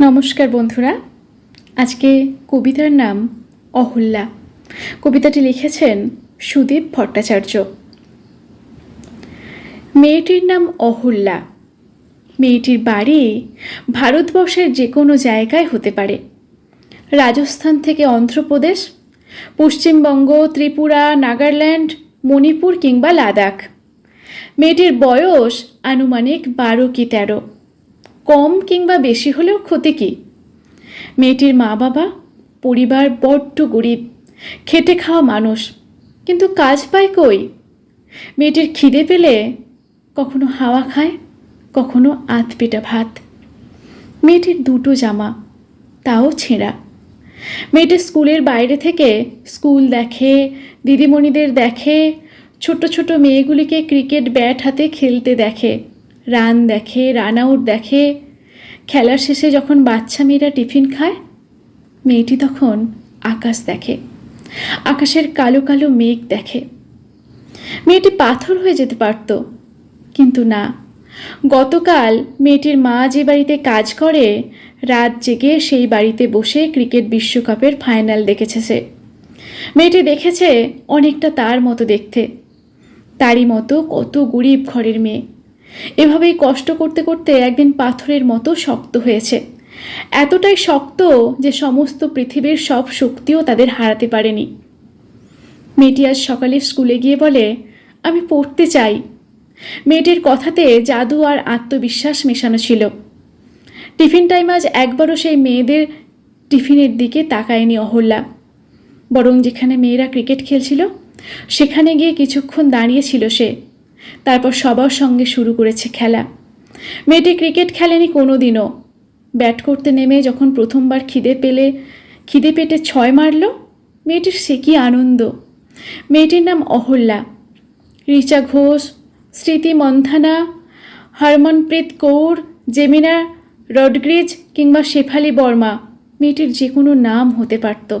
নমস্কার বন্ধুরা। আজকে কবিতার নাম অহল্যা। কবিতাটি লিখেছেন সুদীপ ভট্টাচার্য। মেয়েটির নাম অহল্যা। মেয়েটির বাড়ি ভারতবর্ষের যে কোনো জায়গায় হতে পারে। রাজস্থান থেকে অন্ধ্রপ্রদেশ, পশ্চিমবঙ্গ, ত্রিপুরা, নাগাল্যান্ড, মণিপুর কিংবা লাদাখ। মেয়েটির বয়স আনুমানিক বারো কি তেরো। কম কিংবা বেশি হলেও ক্ষতি কী? মেয়েটির মা বাবা পরিবার বড্ড গরিব, খেটে খাওয়া মানুষ, কিন্তু কাজ পায় কই? মেয়েটির খিদে পেলে কখনো হাওয়া খায়, কখনো আধ পেটা ভাত। মেয়েটির দুটো জামা, তাও ছেঁড়া। মেয়েটি স্কুলের বাইরে থেকে স্কুল দেখে, দিদিমণিদের দেখে, ছোট ছোট মেয়েগুলিকে ক্রিকেট ব্যাট হাতে খেলতে দেখে। রান দেখে রান আউট দেখে। খেলার শেষে যখন বাচ্চা মেয়েরা টিফিন খায়, মেয়েটি তখন আকাশ দেখে। আকাশের কালো কালো মেঘ দেখে। মেয়েটি পাথর হয়ে যেতে পারত, কিন্তু না। গতকাল মেয়েটির মা যে বাড়িতে কাজ করে, রাত জেগে সেই বাড়িতে বসে ক্রিকেট বিশ্বকাপের ফাইনাল দেখেছে সে। মেয়েটি দেখেছে অনেকটা তার মতো দেখতে। তারই মতো কত গরিব ঘরের মেয়ে। এভাবেই কষ্ট করতে করতে একদিন পাথরের মতো শক্ত হয়েছে। এতটাই শক্ত যে সমস্ত পৃথিবীর সব শক্তিও তাদের হারাতে পারেনি। মেয়েটি আজ সকালে স্কুলে গিয়ে বলে, আমি পড়তে চাই। মেয়েটির কথাতে জাদু আর আত্মবিশ্বাস মেশানো ছিল। টিফিন টাইম আজ একবারও সেই মেয়েদের টিফিনের দিকে তাকায়নি অহল্যা। বরং যেখানে মেয়েরা ক্রিকেট খেলছিল, সেখানে গিয়ে কিছুক্ষণ দাঁড়িয়েছিল সে। তারপর সবার সঙ্গে শুরু করেছে খেলা। মেয়েটি ক্রিকেট খেলেনি কোনো দিনও ব্যাট করতে নেমে যখন প্রথমবার খিদে পেলে, খিদে পেটে ছয় মারল, মেয়েটির সে কি আনন্দ। মেয়েটির নাম অহল্যা। রিচা ঘোষ, স্মৃতি মন্থানা, হরমনপ্রীত কৌর, জেমিনা রডগ্রিজ কিংবা শেফালি বর্মা, মেয়েটির যে কোনো নাম হতে পারত।